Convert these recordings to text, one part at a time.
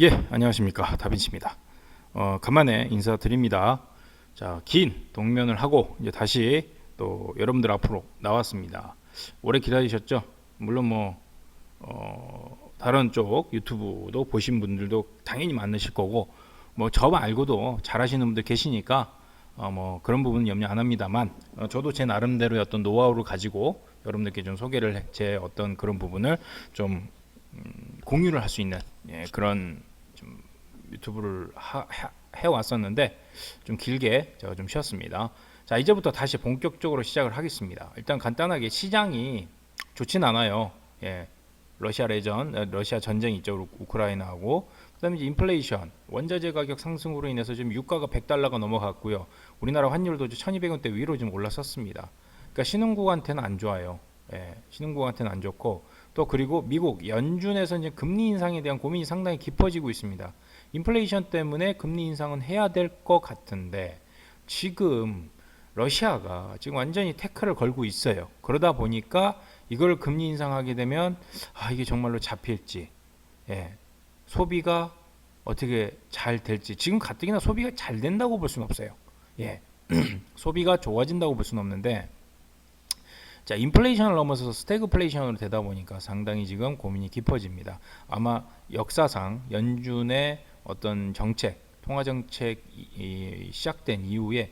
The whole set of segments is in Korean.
예, 안녕하십니까. 다빈치입니다. 어, 간만에 인사드립니다. 자, 긴 동면을 하고 이제 다시 또 여러분들 앞으로 나왔습니다. 오래 기다리셨죠? 물론 뭐 어, 다른 쪽 유튜브도 보신 분들도 당연히 많으실 거고 뭐 저 말고도 잘하시는 분들 계시니까 어, 뭐 그런 부분은 염려 안 합니다만 어, 저도 제 나름대로의 어떤 노하우를 가지고 여러분들께 좀 소개를 해- 제 어떤 그런 부분을 좀 음, 공유를 할 수 있는 예, 그런 좀 유튜브를 하, 해 왔었는데 좀 길게 제가 좀 쉬었습니다. 자 이제부터 다시 본격적으로 시작을 하겠습니다. 일단 간단하게 시장이 좋진 않아요. 예, 러시아 레전, 어, 러시아 전쟁 있죠, 우- 우크라이나하고 그다음에 이제 인플레이션, 원자재 가격 상승으로 인해서 지금 유가가 100달러가 넘어갔고요. 우리나라 환율도 1,200원대 위로 좀 올라섰습니다. 그러니까 신흥국한테는 안 좋아요. 예, 신흥국한테는 안 좋고 또 그리고 미국 연준에서 이제 금리 인상에 대한 고민이 상당히 깊어지고 있습니다. 인플레이션 때문에 금리 인상은 해야 될 것 같은데 지금 러시아가 지금 완전히 태클을 걸고 있어요. 그러다 보니까 이걸 금리 인상하게 되면 아 이게 정말로 잡힐지 예, 소비가 어떻게 잘 될지 지금 가뜩이나 소비가 잘 된다고 볼 수는 없어요. 예, 소비가 좋아진다고 볼 수는 없는데 자 인플레이션을 넘어서서 스태그플레이션으로 되다 보니까 상당히 지금 고민이 깊어집니다. 아마 역사상 연준의 어떤 정책, 통화 정책이 시작된 이후에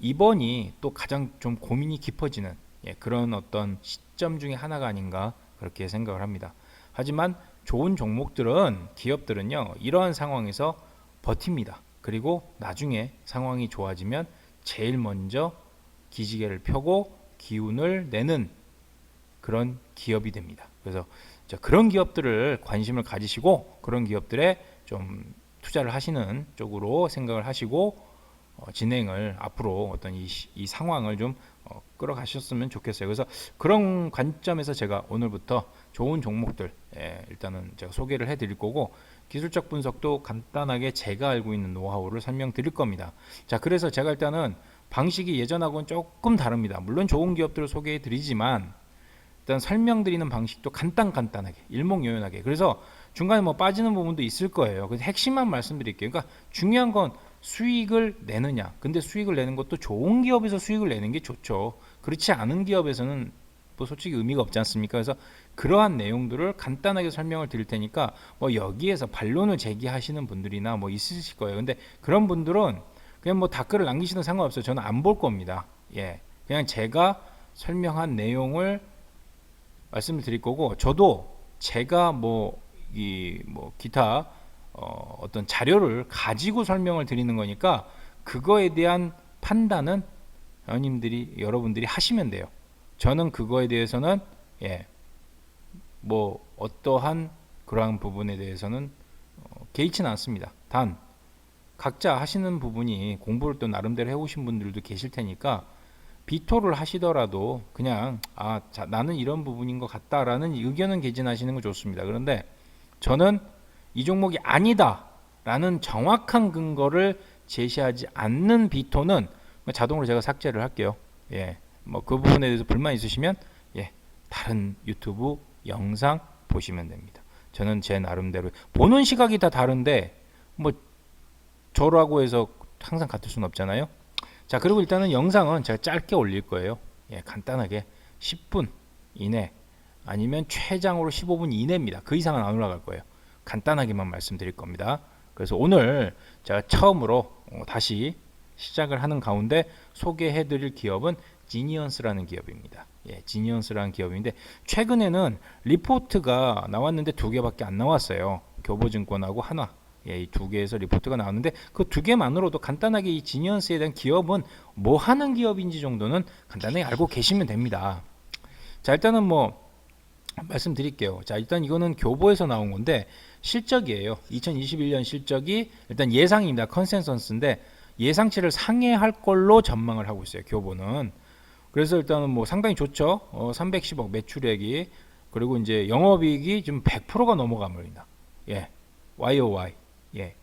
이번이 또 가장 좀 고민이 깊어지는 예, 그런 어떤 시점 중에 하나가 아닌가 그렇게 생각을 합니다. 하지만 좋은 종목들은 기업들은요 이러한 상황에서 버팁니다. 그리고 나중에 상황이 좋아지면 제일 먼저 기지개를 펴고 기운을 내는 그런 기업이 됩니다. 그래서 자, 그런 기업들을 관심을 가지시고 그런 기업들에 좀 투자를 하시는 쪽으로 생각을 하시고 어, 진행을 앞으로 어떤 이, 시- 이 상황을 좀 어, 끌어가셨으면 좋겠어요. 그래서 그런 관점에서 제가 오늘부터 좋은 종목들 예, 일단은 제가 소개를 해드릴 거고 기술적 분석도 간단하게 제가 알고 있는 노하우를 설명드릴 겁니다. 자, 그래서 제가 일단은 방식이 예전하고는 조금 다릅니다. 물론 좋은 기업들을 소개해 드리지만 일단 설명드리는 방식도 간단 간단하게 일목요연하게 그래서 중간에 뭐 빠지는 부분도 있을 거예요. 그래서 핵심만 말씀드릴게요. 그러니까 중요한 건 수익을 내느냐. 근데 수익을 내는 것도 좋은 기업에서 수익을 내는 게 좋죠. 그렇지 않은 기업에서는 뭐 솔직히 의미가 없지 않습니까? 그래서 그러한 내용들을 간단하게 설명을 드릴 테니까 뭐 여기에서 반론을 제기하시는 분들이나 뭐 있으실 거예요. 근데 그런 분들은 그냥 뭐 댓글을 남기시는 상관없어요. 저는 안 볼 겁니다. 예. 그냥 제가 설명한 내용을 말씀을 드릴 거고 저도 제가 뭐 이 뭐 기타 어, 어떤 자료를 가지고 설명을 드리는 거니까 그거에 대한 판단은 회원님들이 여러분들이 하시면 돼요. 저는 그거에 대해서는 예. 뭐 어떠한 그러한 부분에 대해서는 어, 개의치는 않습니다. 단 각자 하시는 부분이 공부를 또 나름대로 해오신 분들도 계실 테니까 비토를 하시더라도 그냥 아 자, 나는 이런 부분인 것 같다라는 의견은 개진하시는 거 좋습니다. 그런데 저는 이 종목이 아니다라는 정확한 근거를 제시하지 않는 비토는 자동으로 제가 삭제를 할게요. 예, 뭐 그 부분에 대해서 불만 있으시면 예 다른 유튜브 영상 보시면 됩니다. 저는 제 나름대로 보는 시각이 다 다른데 뭐 저라고 해서 항상 같을 수는 없잖아요. 자 그리고 일단은 영상은 제가 짧게 올릴 거예요. 예, 간단하게 10분 이내 아니면 최장으로 15분 이내입니다. 그 이상은 안 올라갈 거예요. 간단하게만 말씀드릴 겁니다. 그래서 오늘 제가 처음으로 어, 다시 시작을 하는 가운데 소개해 드릴 기업은 지니언스라는 기업입니다. 예, 지니언스라는 기업인데 최근에는 리포트가 나왔는데 두 개밖에 안 나왔어요. 교보증권하고 하나. 예, 이 두 개에서 리포트가 나왔는데 그 두 개만으로도 간단하게 이 지니언스에 대한 기업은 뭐 하는 기업인지 정도는 간단하게 알고 계시면 됩니다. 자, 일단은 뭐 말씀드릴게요. 자, 일단 이거는 교보에서 나온 건데 실적이에요. 2021년 실적이 일단 예상입니다. 컨센서스인데 예상치를 상회할 걸로 전망을 하고 있어요. 교보는. 그래서 일단은 뭐 상당히 좋죠. 어, 310억 매출액이 그리고 이제 영업이익이 지금 100%가 넘어가 버린다. 예. YOY. 예.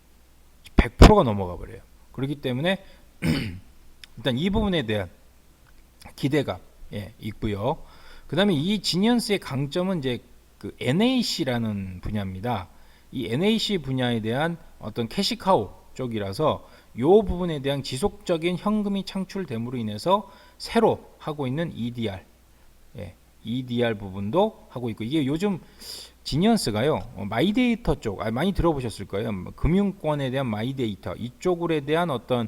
100%가 넘어가 버려요. 그렇기 때문에 일단 이 부분에 대한 기대가 예, 있고요. 그다음에 이 지니언스의 강점은 이제 그 NAC라는 분야입니다. 이 NAC 분야에 대한 어떤 캐시카우 쪽이라서 요 부분에 대한 지속적인 현금이 창출됨으로 인해서 새로 하고 있는 EDR, 예, EDR 부분도 하고 있고 이게 요즘 지니언스가요 어, 마이데이터 쪽 아, 많이 들어보셨을 거예요. 뭐 금융권에 대한 마이데이터 이쪽에 대한 어떤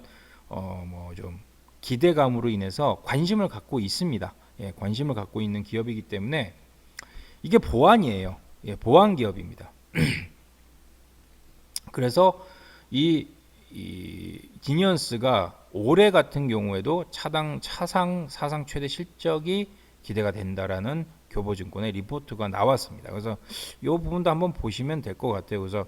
어 뭐 좀 기대감으로 인해서 관심을 갖고 있습니다. 예, 관심을 갖고 있는 기업이기 때문에 이게 보안이에요. 예, 보안 기업입니다. 그래서 이, 이 지니언스가 올해 같은 경우에도 차당 차상 사상 최대 실적이 기대가 된다라는 교보증권의 리포트가 나왔습니다. 그래서 이 부분도 한번 보시면 될 것 같아요. 그래서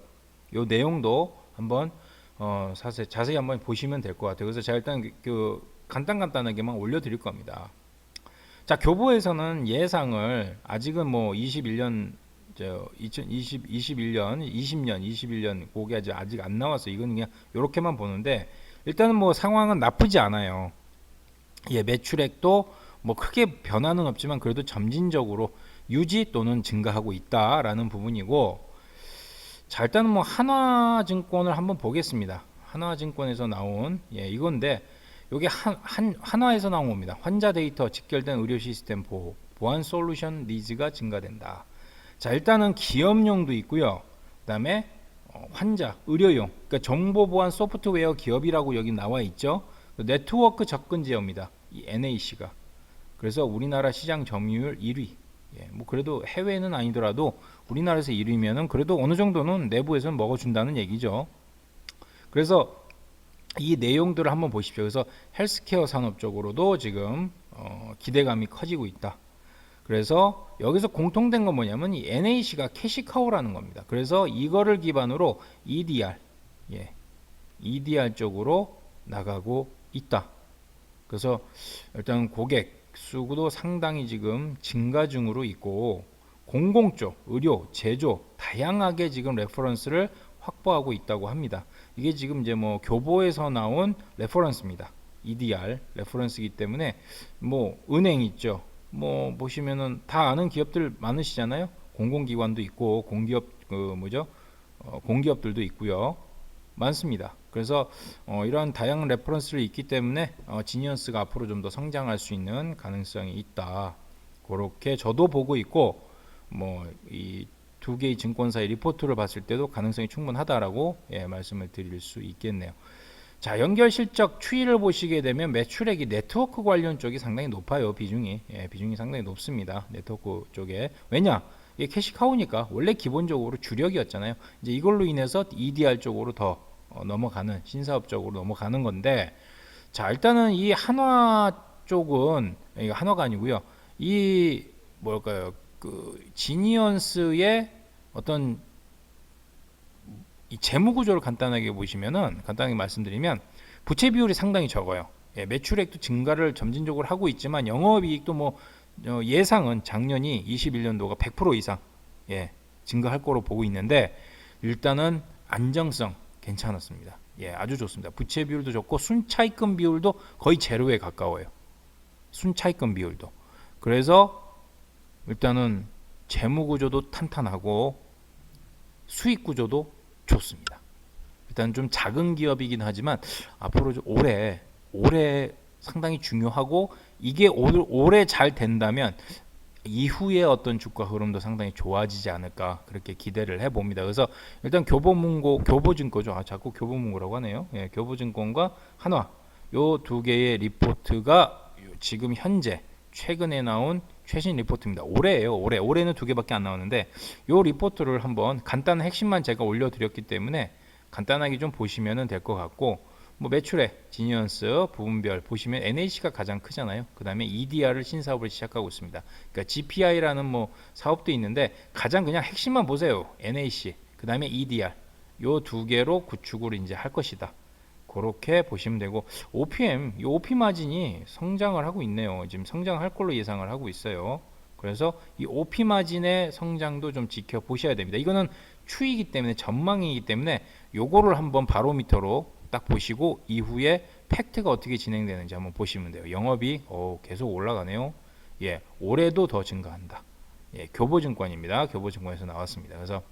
이 내용도 한번 어, 자세히, 자세히 한번 보시면 될 것 같아요. 그래서 제가 일단 그, 그 간단 간단하게만 올려드릴 겁니다. 자 교보에서는 예상을 아직은 뭐 21년 저 2020, 21년, 20년, 21년 그게 아직 아직 안 나와서 이건 그냥 이렇게만 보는데 일단은 뭐 상황은 나쁘지 않아요. 예, 매출액도 뭐 크게 변화는 없지만 그래도 점진적으로 유지 또는 증가하고 있다라는 부분이고 자 일단은 뭐 한화증권을 한번 보겠습니다. 한화증권에서 나온 예 이건데 요게 한, 한 한화에서 나온 겁니다. 환자 데이터 직결된 의료 시스템 보호 보안 솔루션 니즈가 증가된다. 자 일단은 기업용도 있고요. 그다음에 어, 환자 의료용 그러니까 정보 보안 소프트웨어 기업이라고 여기 나와 있죠. 네트워크 접근 제어입니다. 이 NAC가 그래서 우리나라 시장 점유율 1위. 예, 뭐 그래도 해외는 아니더라도 우리나라에서 1위면은 그래도 어느 정도는 내부에서는 먹어준다는 얘기죠. 그래서 이 내용들을 한번 보십시오. 그래서 헬스케어 산업 쪽으로도 지금 어, 기대감이 커지고 있다. 그래서 여기서 공통된 건 뭐냐면 이 NAC가 캐시카우라는 겁니다. 그래서 이거를 기반으로 EDR, 예, EDR 쪽으로 나가고 있다. 그래서 일단 고객 수구도 상당히 지금 증가 중으로 있고 공공 쪽, 의료, 제조 다양하게 지금 레퍼런스를 확보하고 있다고 합니다. 이게 지금 이제 뭐 교보에서 나온 레퍼런스입니다. EDR 레퍼런스이기 때문에 뭐 은행 있죠. 뭐 보시면은 다 아는 기업들 많으시잖아요. 공공기관도 있고 공기업 그 뭐죠? 어, 공기업들도 있고요. 많습니다. 그래서 어, 이러한 다양한 레퍼런스를 있기 때문에 어, 지니언스가 앞으로 좀 더 성장할 수 있는 가능성이 있다. 그렇게 저도 보고 있고 뭐 이 두 개의 증권사의 리포트를 봤을 때도 가능성이 충분하다라고 예, 말씀을 드릴 수 있겠네요. 자 연결 실적 추이를 보시게 되면 매출액이 네트워크 관련 쪽이 상당히 높아요 비중이 예, 비중이 상당히 높습니다 네트워크 쪽에 왜냐 이게 캐시카우니까 원래 기본적으로 주력이었잖아요. 이제 이걸로 인해서 EDR 쪽으로 더 어, 넘어가는 신사업 쪽으로 넘어가는 건데 자 일단은 이 한화 쪽은 이거 한화가 아니고요. 이 뭘까요? 그 지니언스의 어떤 이 재무 구조를 간단하게 보시면은 간단하게 말씀드리면 부채 비율이 상당히 적어요. 예, 매출액도 증가를 점진적으로 하고 있지만 영업이익도 뭐 어, 예상은 작년이 21년도가 100% 이상 예, 증가할 거로 보고 있는데 일단은 안정성 괜찮았습니다. 예, 아주 좋습니다. 부채 비율도 좋고 순차입금 비율도 거의 제로에 가까워요. 순차입금 비율도. 그래서 일단은 재무 구조도 탄탄하고 수익 구조도 좋습니다. 일단 좀 작은 기업이긴 하지만 앞으로 좀 올해 올해 상당히 중요하고 이게 올, 올해 잘 된다면 이후에 어떤 주가 흐름도 상당히 좋아지지 않을까 그렇게 기대를 해봅니다. 그래서 일단 교보문고 교보증권죠. 아 자꾸 교보문고라고 하네요. 예, 교보증권과 한화 요 두 개의 리포트가 지금 현재 최근에 나온 최신 리포트입니다. 올해예요. 올해 올해는 두 개밖에 안 나오는데 요 리포트를 한번 간단한 핵심만 제가 올려드렸기 때문에 간단하게 좀 보시면 될 것 같고 뭐 매출액, 지니언스, 부분별 보시면 NAC가 가장 크잖아요. 그 다음에 EDR을 신사업을 시작하고 있습니다. 그러니까 GPI라는 뭐 사업도 있는데 가장 그냥 핵심만 보세요. NAC, 그 다음에 EDR 요 두 개로 구축을 이제 할 것이다. 그렇게 보시면 되고 OPM, 이 OP 마진이 성장을 하고 있네요. 지금 성장할 걸로 예상을 하고 있어요. 그래서 이 OP 마진의 성장도 좀 지켜보셔야 됩니다. 이거는 추이기 때문에 전망이기 때문에 요거를 한번 바로미터로 딱 보시고 이후에 팩트가 어떻게 진행되는지 한번 보시면 돼요. 영업이 어, 계속 올라가네요. 예, 올해도 더 증가한다. 예, 교보증권입니다. 교보증권에서 나왔습니다. 그래서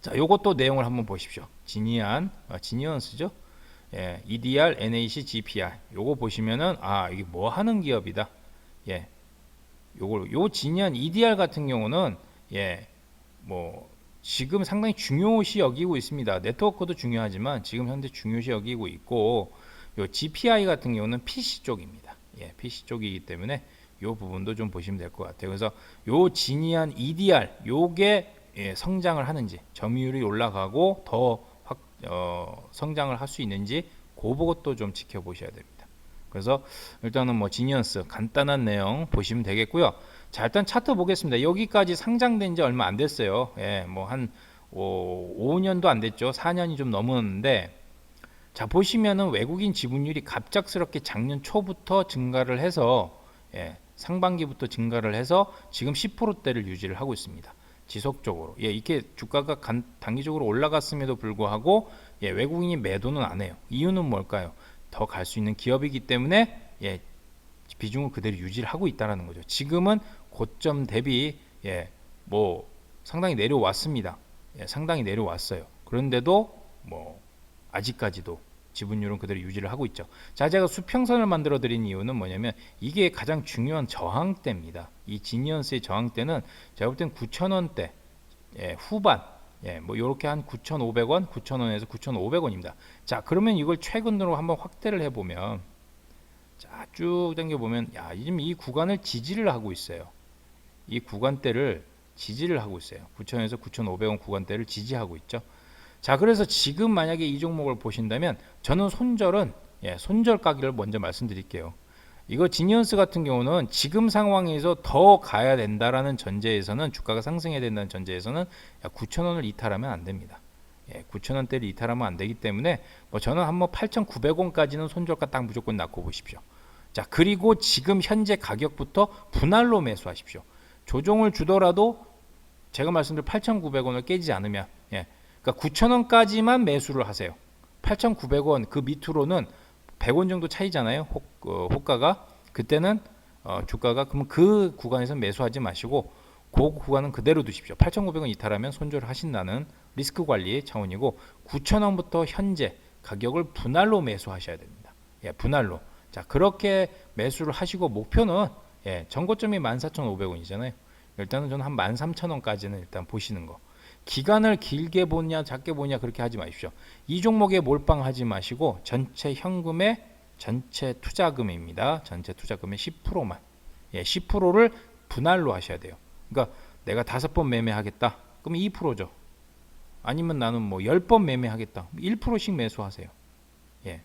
자, 요것도 내용을 한번 보십시오. 지니안, 아, 지니언스죠? 예, EDR, NAC, GPI. 요거 보시면은 아, 이게 뭐 하는 기업이다. 예. 요걸 요 지니안 EDR 같은 경우는 예. 뭐 지금 상당히 중요시 여기고 있습니다. 네트워크도 중요하지만 지금 현재 중요시 여기고 있고 요 GPI 같은 경우는 PC 쪽입니다. 예, PC 쪽이기 때문에 요 부분도 좀 보시면 될 것 같아요. 그래서 요 지니안 EDR 요게 예, 성장을 하는지 점유율이 올라가고 더 확, 어, 성장을 할 수 있는지 그것도 좀 지켜보셔야 됩니다. 그래서 일단은 뭐 지니언스 간단한 내용 보시면 되겠고요. 자 일단 차트 보겠습니다. 여기까지 상장된 지 얼마 안 됐어요. 예, 뭐 한 5년도 안 됐죠. 4년이 좀 넘었는데 자 보시면은 외국인 지분율이 갑작스럽게 작년 초부터 증가를 해서 예, 상반기부터 증가를 해서 지금 10%대를 유지를 하고 있습니다. 지속적으로 예, 이렇게 주가가 간, 단기적으로 올라갔음에도 불구하고 예, 외국인이 매도는 안 해요. 이유는 뭘까요? 더 갈 수 있는 기업이기 때문에 예, 비중을 그대로 유지를 하고 있다라는 거죠. 지금은 고점 대비 예, 뭐 상당히 내려왔습니다. 예, 상당히 내려왔어요. 그런데도 뭐 아직까지도 지분율은 그대로 유지를 하고 있죠. 자, 제가 수평선을 만들어 드린 이유는 뭐냐면 이게 가장 중요한 저항대입니다. 이 지니언스의 저항대는 제가 볼 땐 9,000원대 예, 후반 예, 뭐 요렇게 한 9,500원, 9,000원에서 9,500원입니다. 자, 그러면 이걸 최근으로 한번 확대를 해 보면 자, 쭉 당겨 보면 야, 지금 이 구간을 지지를 하고 있어요. 이 구간대를 지지를 하고 있어요. 9,000에서 9,500원 구간대를 지지하고 있죠. 자, 그래서 지금 만약에 이 종목을 보신다면 저는 손절은 예, 손절 가격을 먼저 말씀드릴게요. 이거 지니언스 같은 경우는 지금 상황에서 더 가야 된다라는 전제에서는 주가가 상승해야 된다는 전제에서는 9,000원을 이탈하면 안 됩니다. 예, 9,000원대를 이탈하면 안 되기 때문에 뭐 저는 한번 8,900원까지는 손절가 딱 무조건 놨고 보십시오. 자, 그리고 지금 현재 가격부터 분할로 매수하십시오. 조정을 주더라도 제가 말씀드린 8,900원을 깨지지 않으면 예, 그러니까 9,000원까지만 매수를 하세요. 8,900원 그 밑으로는 100원 정도 차이잖아요. 호, 어, 호가가 그때는 어, 주가가 그러면 그 구간에서 매수하지 마시고 그 구간은 그대로 두십시오. 8,900원 이탈하면 손절을 하신다는 리스크 관리 차원이고 9,000원부터 현재 가격을 분할로 매수하셔야 됩니다. 예, 분할로. 자, 그렇게 매수를 하시고 목표는 예, 전고점이 14,500원이잖아요. 일단은 저는 한 13,000원까지는 일단 보시는 거. 기간을 길게 보냐 작게 보냐 그렇게 하지 마십시오. 이 종목에 몰빵하지 마시고 전체 현금의 전체 투자금입니다. 전체 투자금의 10%만. 예, 10%를 분할로 하셔야 돼요. 그러니까 내가 다섯 번 매매하겠다. 그럼 2%죠. 아니면 나는 뭐 10번 매매하겠다. 1%씩 매수하세요. 예.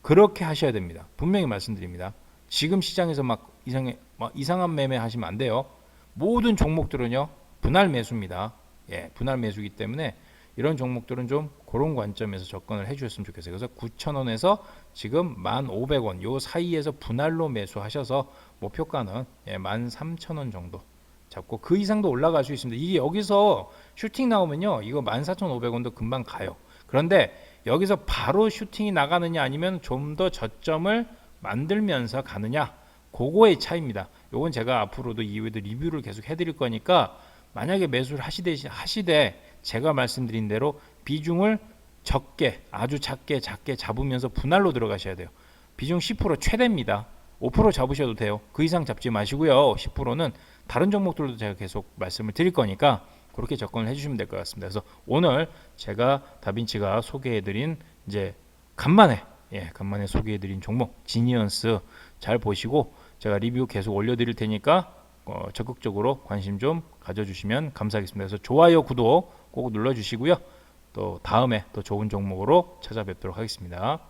그렇게 하셔야 됩니다. 분명히 말씀드립니다. 지금 시장에서 막 이상해, 막 이상한 매매 하시면 안 돼요. 모든 종목들은요, 분할 매수입니다. 예, 분할 매수기 때문에 이런 종목들은 좀 그런 관점에서 접근을 해 주셨으면 좋겠어요. 그래서 9,000원에서 지금 1,500원 요 사이에서 분할로 매수하셔서 목표가는 예, 13,000원 정도 잡고 그 이상도 올라갈 수 있습니다. 이게 여기서 슈팅 나오면요, 이거 14,500원도 금방 가요. 그런데 여기서 바로 슈팅이 나가느냐 아니면 좀 더 저점을 만들면서 가느냐 그거의 차이입니다. 요건 제가 앞으로도 이후에도 리뷰를 계속 해드릴 거니까 만약에 매수를 하시되 하시되 제가 말씀드린 대로 비중을 적게 아주 작게 작게 잡으면서 분할로 들어가셔야 돼요. 비중 10% 최대입니다. 5% 잡으셔도 돼요. 그 이상 잡지 마시고요. 10%는 다른 종목들도 제가 계속 말씀을 드릴 거니까 그렇게 접근을 해주시면 될 것 같습니다. 그래서 오늘 제가 다빈치가 소개해드린 이제 간만에 예 간만에 소개해드린 종목 지니언스 잘 보시고 제가 리뷰 계속 올려드릴 테니까 어, 적극적으로 관심 좀 가져주시면 감사하겠습니다. 그래서 좋아요, 구독 꼭 눌러주시고요. 또 다음에 또 좋은 종목으로 찾아뵙도록 하겠습니다.